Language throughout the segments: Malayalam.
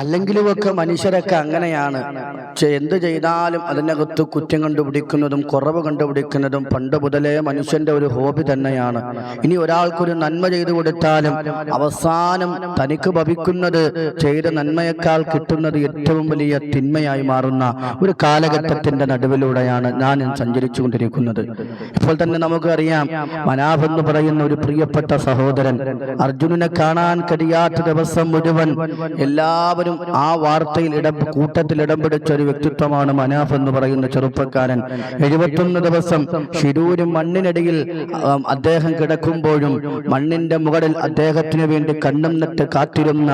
അല്ലെങ്കിലുമൊക്കെ മനുഷ്യരൊക്കെ അങ്ങനെയാണ്. എന്ത് ചെയ്താലും അതിനകത്ത് കുറ്റം കണ്ടുപിടിക്കുന്നതും കുറവ് കണ്ടുപിടിക്കുന്നതും പണ്ട് മുതലേ മനുഷ്യന്റെ ഒരു ഹോബി തന്നെയാണ്. ഇനി ഒരാൾക്കൊരു നന്മ ചെയ്തു കൊടുത്താലും അവസാനം തനിക്ക് ഭവിക്കുന്നത് ചെയ്ത നന്മയേക്കാൾ കിട്ടുന്നത് ഏറ്റവും വലിയ തിന്മയായി മാറുന്ന ഒരു കാലഘട്ടത്തിന്റെ നടുവിലൂടെയാണ് ഞാൻ സഞ്ചരിച്ചു കൊണ്ടിരിക്കുന്നത് ഇപ്പോൾ തന്നെ നമുക്കറിയാം മനാഫ് എന്ന് പറയുന്ന ഒരു പ്രിയപ്പെട്ട സഹോദരൻ അർജുനനെ കാണാൻ കഴിയാത്ത ദിവസം മുഴുവൻ എല്ലാവരും ആ വാർത്തയിൽ ഇടം കൂട്ടത്തിൽ ഇടം പിടിച്ച ഒരു വ്യക്തിത്വമാണ് മനാഫ് എന്ന് പറയുന്ന ചെറുപ്പക്കാരൻ. എഴുപത്തൊന്ന് ദിവസം ഷിരൂരും മണ്ണിനടിയിൽ അദ്ദേഹം കിടക്കുമ്പോഴും മണ്ണിന്റെ മുകളിൽ അദ്ദേഹത്തിന് വേണ്ടി കണ്ണും നട്ട് കാത്തിരുന്ന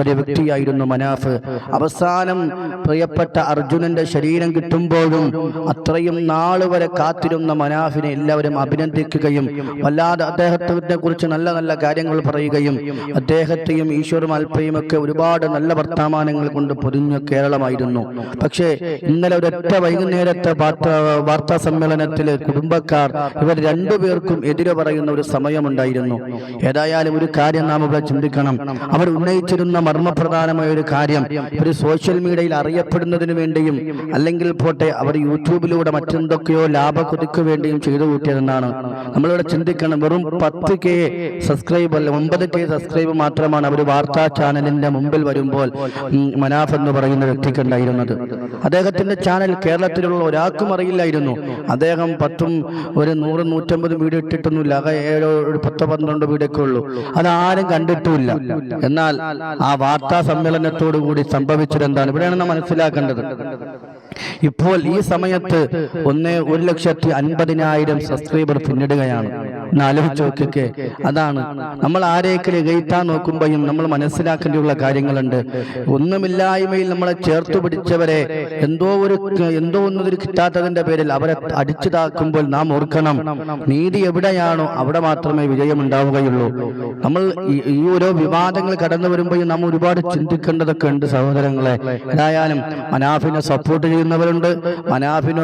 ഒരു വ്യക്തിയായിരുന്നു മനാഫ്. അവസാനം പ്രിയപ്പെട്ട അർജുനന്റെ ശരീരം കിട്ടുമ്പോഴും അത്രയും നാൾ വരെ കാത്തിരുന്ന മനാഫിനെ എല്ലാവരും അഭിനന്ദിക്കുകയും വല്ലാതെ അദ്ദേഹത്തെ കുറിച്ച് നല്ല നല്ല കാര്യങ്ങൾ പറയുകയും അദ്ദേഹത്തെയും ഈശ്വരും അൽപ്പയും ഒക്കെ ഒരുപാട് നല്ല വർത്തമാനങ്ങൾ കൊണ്ട് പൊതിഞ്ഞ കേരളമായിരുന്നു. പക്ഷേ ഇന്നലെ ഒരൊറ്റ വൈകുന്നേരത്തെ വാർത്താ സമ്മേളനത്തിലെ കുടുംബക്കാർ ഇവർ രണ്ടുപേർക്കും എതിരെ പറയുന്ന ഒരു സമയമുണ്ടായിരുന്നു. ഏതായാലും ഒരു കാര്യം നാം ഇവിടെ ചിന്തിക്കണം. അവർ ഉന്നയിച്ചിരുന്ന മർമ്മപ്രധാനമായ ഒരു കാര്യം ഒരു സോഷ്യൽ മീഡിയയിൽ അറിയപ്പെടുന്നതിന് വേണ്ടിയും അല്ലെങ്കിൽ പോട്ടെ അവർ യൂട്യൂബിലൂടെ മറ്റെന്തൊക്കെയോ ലാഭക്കൊതിക്ക് വേണ്ടിയും ചെയ്തു കൂട്ടിയതെന്നാണ്. നമ്മളിവിടെ ചിന്തിക്കണം വെറും പത്ത് കെ സബ്സ്ക്രൈബ് അല്ല ഒമ്പത് കെ സബ്സ്ക്രൈബ് മാത്രമാണ് അവർ വാർത്താ ചാനലിന്റെ മുമ്പിൽ വരുമ്പോൾ മനാഫ് എന്ന് പറയുന്ന വ്യക്തിക്ക് ഉണ്ടായിരുന്നത് അദ്ദേഹത്തിന്റെ ചാനൽ കേരളത്തിലുള്ള ഒരാൾക്കും അറിയില്ലായിരുന്നു. അദ്ദേഹം പത്തും ഒരു നൂറ് നൂറ്റമ്പത് വീഡിയോ ഇട്ടിട്ടൊന്നുമില്ല. ആകെ ഏഴോ പത്തോ പന്ത്രണ്ടോ വീഡിയോ ഒക്കെ ഉള്ളൂ അതാരും കണ്ടിട്ടുമില്ല. എന്നാൽ ആ വാർത്താ സമ്മേളനത്തോടു കൂടി സംഭവിച്ചതെന്താണ്? ഇവിടെയാണ് നാം മനസ്സിലാക്കേണ്ടത്. ഇപ്പോൾ ഈ സമയത്ത് ഒന്ന് ഒരു ലക്ഷത്തി അൻപതിനായിരം സബ്സ്ക്രൈബർ പിന്നിടുകയാണ്. ഒന്ന് ആലോചിച്ച് നോക്കിക്കെ അതാണ്. നമ്മൾ ആരെയൊക്കെ എഴുത്താൻ നോക്കുമ്പോഴും നമ്മൾ മനസ്സിലാക്കേണ്ടിയുള്ള കാര്യങ്ങളുണ്ട്. ഒന്നുമില്ലായ്മയിൽ നമ്മളെ ചേർത്ത് പിടിച്ചവരെ എന്തോ ഒരു എന്തോ ഒന്നൊരു കിട്ടാത്തതിന്റെ പേരിൽ അവരെ അടിച്ചു താക്കുമ്പോൾ നാം ഓർക്കണം. നീതി എവിടെയാണോ അവിടെ മാത്രമേ വിജയം ഉണ്ടാവുകയുള്ളൂ നമ്മൾ ഈ- ഓരോ വിവാദങ്ങൾ കടന്നു വരുമ്പോഴും നാം ഒരുപാട് ചിന്തിക്കേണ്ടതൊക്കെ ഉണ്ട് സഹോദരങ്ങളെ. ഏതായാലും മനാഫിനെ സപ്പോർട്ട് ചെയ്യുന്നവരുണ്ട്. മനാഫിന്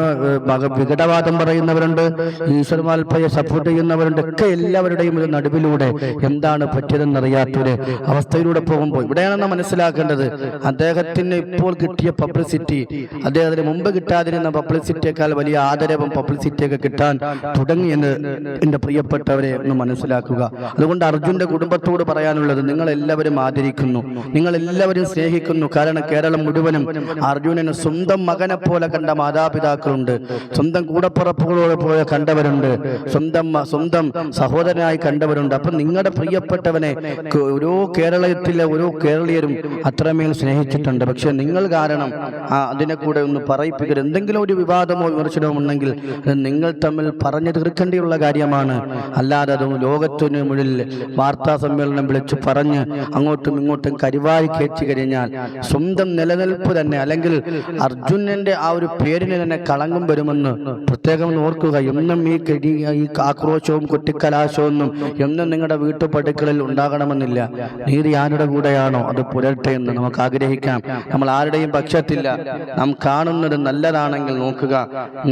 വിഘടവാദം പറയുന്നവരുണ്ട്. ഈശ്വർ ഈശ്വരമാൽപ്പയെ സപ്പോർട്ട് ചെയ്യുന്നവരുണ്ട്. ഒക്കെ എല്ലാവരുടെയും ഒരു നടുവിലൂടെ എന്താണ് പറ്റിയതെന്നറിയാത്തൊരു അവസ്ഥയിലൂടെ പോകുമ്പോൾ ഇവിടെയാണ് നാം മനസ്സിലാക്കേണ്ടത്. അദ്ദേഹത്തിന് ഇപ്പോൾ കിട്ടിയ പബ്ലിസിറ്റി അദ്ദേഹത്തിന് മുമ്പ് കിട്ടാതിരുന്ന പബ്ലിസിറ്റിയേക്കാൾ വലിയ ആദരവും പബ്ലിസിറ്റിയൊക്കെ കിട്ടാൻ തുടങ്ങിയെന്ന് എന്റെ പ്രിയപ്പെട്ടവരെ ഒന്ന് മനസ്സിലാക്കുക. അതുകൊണ്ട് അർജുന്റെ കുടുംബത്തോട് പറയാനുള്ളത് നിങ്ങൾ എല്ലാവരും ആദരിക്കുന്നു നിങ്ങൾ എല്ലാവരും സ്നേഹിക്കുന്നു. കാരണം കേരളം മുഴുവനും അർജുനന് സ്വന്തം മകനെ പോലെ കണ്ട മാതാപിതാക്കളുണ്ട്. സ്വന്തം കൂടപ്പുറപ്പുകളോട് പോലെ കണ്ടവരുണ്ട്. സ്വന്തം സ്വന്തം സഹോദരനായി കണ്ടവരുണ്ട്. അപ്പൊ നിങ്ങളുടെ പ്രിയപ്പെട്ടവനെ ഓരോ കേരളത്തിലെ ഓരോ കേരളീയരും അത്രമേൽ സ്നേഹിച്ചിട്ടുണ്ട്. പക്ഷെ നിങ്ങൾ കാരണം അതിനെ കൂടെ ഒന്ന് പറയിപ്പിക്കരുത്. എന്തെങ്കിലും ഒരു വിവാദമോ വിമർശനമോ ഉണ്ടെങ്കിൽ നിങ്ങൾ തമ്മിൽ പറഞ്ഞു തീർക്കേണ്ടിയുള്ള കാര്യമാണ്. അല്ലാതെ അത് ലോകത്തിന് മുന്നിൽ വാർത്താ സമ്മേളനം വിളിച്ച് പറഞ്ഞ് അങ്ങോട്ടും ഇങ്ങോട്ടും കരുവായി കയറ്റി കഴിഞ്ഞാൽ സ്വന്തം നിലനിൽപ്പ് തന്നെ അല്ലെങ്കിൽ അർജുനന്റെ ആ ഒരു പേരിന് തന്നെ കളങ്കം വരുമെന്ന് പ്രത്യേകം ഓർക്കുക. എന്നും ഈ ഈ ആക്രോശവും കുട്ടിക്കലാശവും എന്നും നിങ്ങളുടെ വീട്ടുപടുക്കളിൽ ഉണ്ടാകണമെന്നില്ല. നീതി ആരുടെ കൂടെയാണോ അത് പുരട്ടെ എന്ന് നമുക്ക് ആഗ്രഹിക്കാം. നമ്മൾ ആരുടെയും പക്ഷത്തില്ല. നാം കാണുന്നത് നല്ലതാണെങ്കിൽ നോക്കുക.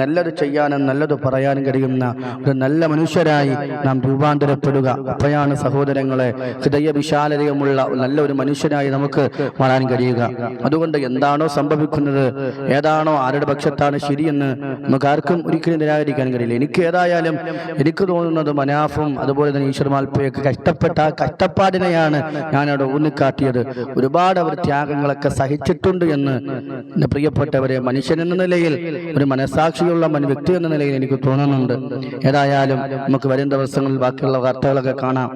നല്ലത് ചെയ്യാനും നല്ലത് പറയാനും കഴിയുന്ന ഒരു നല്ല മനുഷ്യരായി നാം രൂപാന്തരപ്പെടുക. അപ്പോഴാണ് സഹോദരങ്ങളെ ഹൃദയ വിശാലതയുമുള്ള നല്ല ഒരു മനുഷ്യനായി നമുക്ക് മാറാൻ കഴിയുക. അതുകൊണ്ട് എന്താണോ സംഭവിക്കുന്നത് ഏതാണോ ആരുടെ പക്ഷത്താണ് ശരിയെന്ന് നമുക്ക് ആർക്കും ഒരിക്കലും നിരാകരിക്കാൻ കഴിയില്ല. എനിക്ക് ഏതായാലും എനിക്ക് തോന്നുന്നത് മനാഫും അതുപോലെ തന്നെ ഈശ്വരമാൽപ്പയൊക്കെ കഷ്ടപ്പെട്ട കഷ്ടപ്പാടിനെയാണ് ഞാനവിടെ ഊന്നിക്കാട്ടിയത്. ഒരുപാട് അവർ ത്യാഗങ്ങളൊക്കെ സഹിച്ചിട്ടുണ്ട് എന്ന് എന്റെ പ്രിയപ്പെട്ടവരെ മനുഷ്യൻ എന്ന നിലയിൽ ഒരു മനസാക്ഷിയുള്ള മൻ വ്യക്തി എന്ന നിലയിൽ എനിക്ക് തോന്നുന്നുണ്ട്. ഏതായാലും നമുക്ക് വരും ദിവസങ്ങളിൽ ബാക്കിയുള്ള വാർത്തകളൊക്കെ കാണാം.